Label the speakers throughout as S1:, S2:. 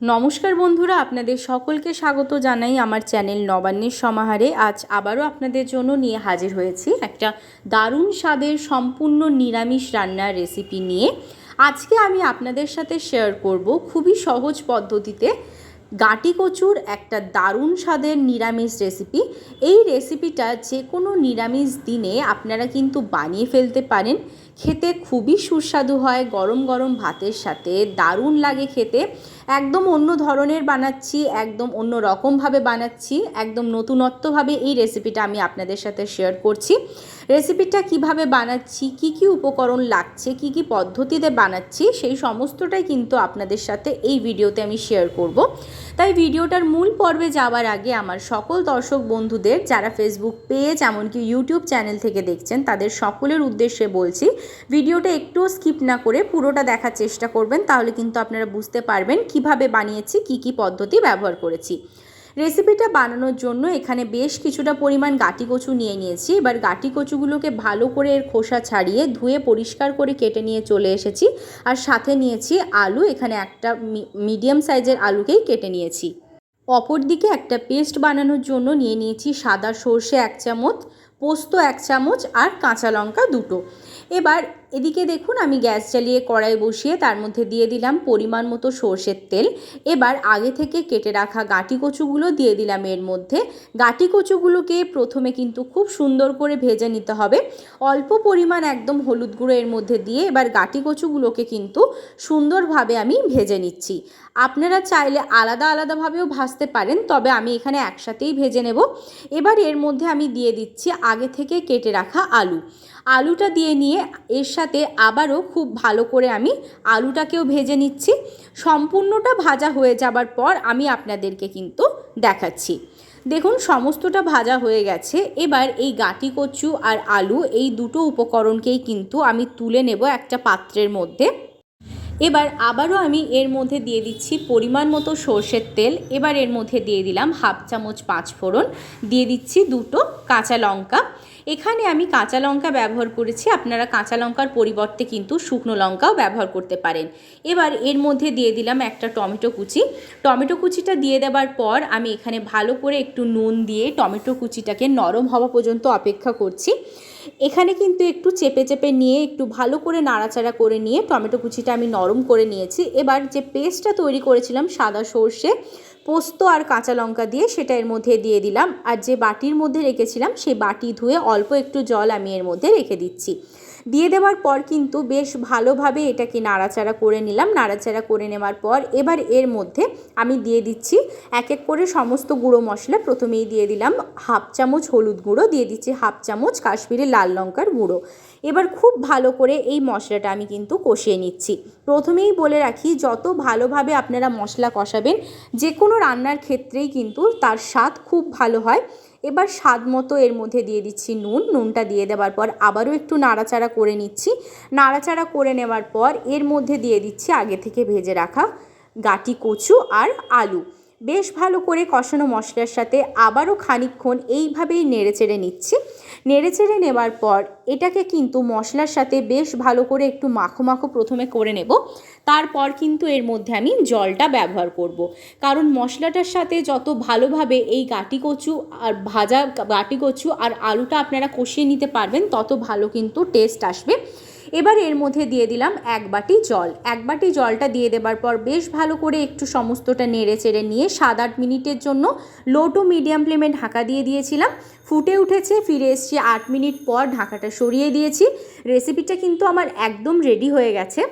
S1: নমস্কার বন্ধুরা, আপনাদের সকলকে স্বাগত জানাই আমার চ্যানেল নবান্নের সমাহারে। আজ আবারও আপনাদের জন্য নিয়ে হাজির হয়েছি একটা দারুণ স্বাদের সম্পূর্ণ নিরামিষ রান্নার রেসিপি নিয়ে। আজকে আমি আপনাদের সাথে শেয়ার করব খুবই সহজ পদ্ধতিতে গাটি কচুর একটা দারুণ স্বাদের নিরামিষ রেসিপি এই রেসিপিটা যে কোনো নিরামিষ দিনে আপনারা কিন্তু বানিয়ে ফেলতে পারেন। খেতে খুবই সুস্বাদু হয়, গরম গরম ভাতের সাথে। দারুণ লাগে খেতে। একদম অন্য ধরনের বানাচ্ছি, একদম অন্য রকমভাবে বানাচ্ছি, একদম নতুনত্বভাবে এই রেসিপিটা আমি আপনাদের সাথে শেয়ার করছি। রেসিপিটা কীভাবে বানাচ্ছি, কি কি উপকরণ লাগছে, কি কি পদ্ধতিতে বানাচ্ছি, সেই সমস্তটাই কিন্তু আপনাদের সাথে এই ভিডিওতে আমি শেয়ার করব। তাই ভিডিওটার মূল পর্বে যাওয়ার আগে আমার সকল দর্শক বন্ধুদের, যারা ফেসবুক পেজ এমনকি ইউটিউব চ্যানেল থেকে দেখছেন, তাদের সকলের উদ্দেশ্যে বলছি ভিডিওটা একটুও স্কিপ না করে পুরোটা দেখার চেষ্টা করবেন, তাহলে কিন্তু আপনারা বুঝতে পারবেন কীভাবে বানিয়েছি, কি কি পদ্ধতি ব্যবহার করেছি। রেসিপিটা বানানোর জন্য এখানে বেশ কিছুটা পরিমাণ গাটি কচু নিয়ে নিয়েছি। এবার গাটি কচুগুলোকে ভালো করে এর খোসা ছাড়িয়ে ধুয়ে পরিষ্কার করে কেটে নিয়ে চলে এসেছি। আর সাথে নিয়েছি আলু, এখানে একটা মিডিয়াম সাইজের আলুকেই কেটে নিয়েছি। অপর দিকে একটা পেস্ট বানানোর জন্য নিয়ে নিয়েছি সাদা সর্ষে এক চামচ পোস্ত এক চামচ আর কাঁচা লঙ্কা দুটো। এবার এদিকে দেখুন, আমি গ্যাস জ্বালিয়ে কড়াই বসিয়ে তার মধ্যে দিয়ে দিলাম পরিমাণ মতো সর্ষের তেল। এবার আগে থেকে কেটে রাখা গাটি কচুগুলো দিয়ে দিলাম এর মধ্যে। গাটি কচুগুলোকে প্রথমে কিন্তু খুব সুন্দর করে ভেজে নিতে হবে। অল্প পরিমাণ একদম হলুদ গুঁড়ো এর মধ্যে দিয়ে এবার গাটি কচুগুলোকে কিন্তু সুন্দরভাবে আমি ভেজে নিচ্ছি। আপনারা চাইলে আলাদা আলাদাভাবেও ভাজতে পারেন, তবে আমি এখানে একসাথেই ভেজে নেব। এবার এর মধ্যে আমি দিয়ে দিচ্ছি আগে থেকে কেটে রাখা আলু। আলুটা দিয়ে নিয়ে এর সাথে আবারও খুব ভালো করে আমি আলুটাকেও ভেজে নিচ্ছি। সম্পূর্ণটা ভাজা হয়ে যাবার পর আমি আপনাদেরকে কিন্তু দেখাচ্ছি। দেখুন, সমস্তটা ভাজা হয়ে গেছে। এবার এই গাটি কচু আর আলু এই দুটো উপকরণকেই কিন্তু আমি তুলে নেব একটা পাত্রের মধ্যে। এবার আবারও আমি এর মধ্যে দিয়ে দিচ্ছি পরিমাণ মতো সর্ষের তেল। এবার এর মধ্যে দিয়ে দিলাম হাফ চামচ পাঁচ ফোড়ন। দিয়ে দিচ্ছি দুটো কাঁচা লঙ্কা। এখানে আমি কাঁচা লঙ্কা ব্যবহার করেছি। আপনারা কাঁচা লঙ্কার পরিবর্তে কিন্তু শুকনো লঙ্কাও ব্যবহার করতে পারেন। এবার এর মধ্যে দিয়ে দিলাম একটা টমেটো কুচি। টমেটো কুচিটা দিয়ে দেওয়ার পর আমি এখানে ভালো করে একটু নুন দিয়ে টমেটো কুচিটাকে নরম হওয়া পর্যন্ত অপেক্ষা করছি। এখানে কিন্তু একটু চেপে চেপে নিয়ে, একটু ভালো করে নাড়াচাড়া করে নিয়ে টমেটো কুচিটা আমি নরম করে নিয়েছি। এবার যে পেস্টটা তৈরি করেছিলাম সাদা সর্ষে, পোস্ত আর কাঁচা লঙ্কা দিয়ে সেটা এর মধ্যে দিয়ে দিলাম। আর যে বাটির মধ্যে রেখেছিলাম, সেই বাটি ধুয়ে অল্প একটু জল আমি এর মধ্যে রেখে দিচ্ছি। দিয়ে দেওয়ার পর কিন্তু বেশ ভালোভাবে এটাকে নাড়াচাড়া করে নিলাম। নাড়াচাড়া করে নেওয়ার পর এবার এর মধ্যে আমি দিয়ে দিচ্ছি এক এক করে সমস্ত গুঁড়ো মশলা। প্রথমেই দিয়ে দিলাম হাফ চামচ হলুদ গুঁড়ো, দিয়ে দিচ্ছি হাফ চামচ কাশ্মীরি লাল লঙ্কার গুঁড়ো। এবার খুব ভালো করে এই মশলাটা আমি কিন্তু কষিয়ে নিচ্ছি। প্রথমেই বলে রাখি, যত ভালোভাবে আপনারা মশলা কষাবেন যে কোনো রান্নার ক্ষেত্রেই কিন্তু তার স্বাদ খুব ভালো হয়। এবার স্বাদ মতো এর মধ্যে দিয়ে দিচ্ছি নুন। নুনটা দিয়ে দেওয়ার পর আবারও একটু নাড়াচাড়া করে নিচ্ছি। নাড়াচাড়া করে নেওয়ার পর এর মধ্যে দিয়ে দিচ্ছি আগে থেকে ভেজে রাখা গাটি কচু আর আলু। বেশ ভালো করে কষানো মশলার সাথে আবারও খানিকক্ষণ এইভাবেই নেড়ে চেড়ে নিচ্ছি। নেড়ে চেড়ে নেওয়ার পর এটাকে কিন্তু মশলার সাথে বেশ ভালো করে একটু মাখো মাখো প্রথমে করে নেব। তারপর কিন্তু এর মধ্যে আমি জলটা ব্যবহার করব। কারণ মশলাটার সাথে যত ভালোভাবে এই গাটি কচু আর ভাজা গাটি কচু আর আলুটা আপনারা কষিয়ে নিতে পারবেন, তত ভালো কিন্তু টেস্ট আসবে। এবার এর মধ্যে দিয়ে দিলাম এক বাটি জল। এক বাটি জলটা দিয়ে দেবার পর বেশ ভালো করে একটু সমস্তটা নেড়ে চেড়ে নিয়ে সাত আট মিনিটের জন্য লো টু মিডিয়াম ফ্লেমে ঢাকা দিয়ে দিয়েছিলাম। ফুটে উঠেছে, ফিরে এসছি আট মিনিট পর ঢাকাটা সরিয়ে দিয়েছি। রেসিপিটা কিন্তু আমার একদম রেডি হয়ে গেছে।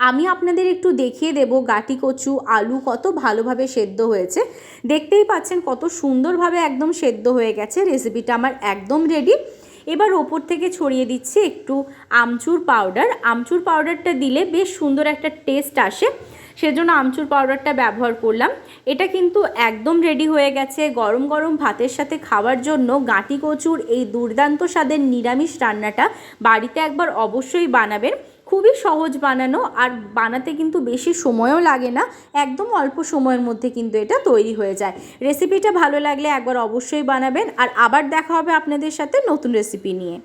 S1: আমি আপনাদের একটু দেখিয়ে দেব গাটি কচু, আলু কত ভালোভাবে সেদ্ধ হয়েছে। দেখতেই পাচ্ছেন কত সুন্দরভাবে একদম সেদ্ধ হয়ে গেছে। রেসিপিটা আমার একদম রেডি এবার ওপর থেকে ছড়িয়ে দিচ্ছি একটু আমচুর পাউডার আমচুর পাউডারটা দিলে বেশ সুন্দর একটা টেস্ট আসে। সেজন্য আমচুর পাউডারটা ব্যবহার করলাম। এটা কিন্তু একদম রেডি হয়ে গেছে গরম গরম ভাতের সাথে খাওয়ার জন্য। গাঁটি কচুর এই দুর্দান্ত স্বাদের নিরামিষ রান্নাটা বাড়িতে একবার অবশ্যই বানাবেন। খুবই সহজ বানানো আর বানাতে কিন্তু বেশি সময়ও লাগে না, একদম অল্প সময়ের মধ্যে কিন্তু এটা তৈরি হয়ে যায়। রেসিপিটা ভালো লাগলে একবার অবশ্যই বানাবেন আর আবার দেখা হবে আপনাদের সাথে নতুন রেসিপি নিয়ে।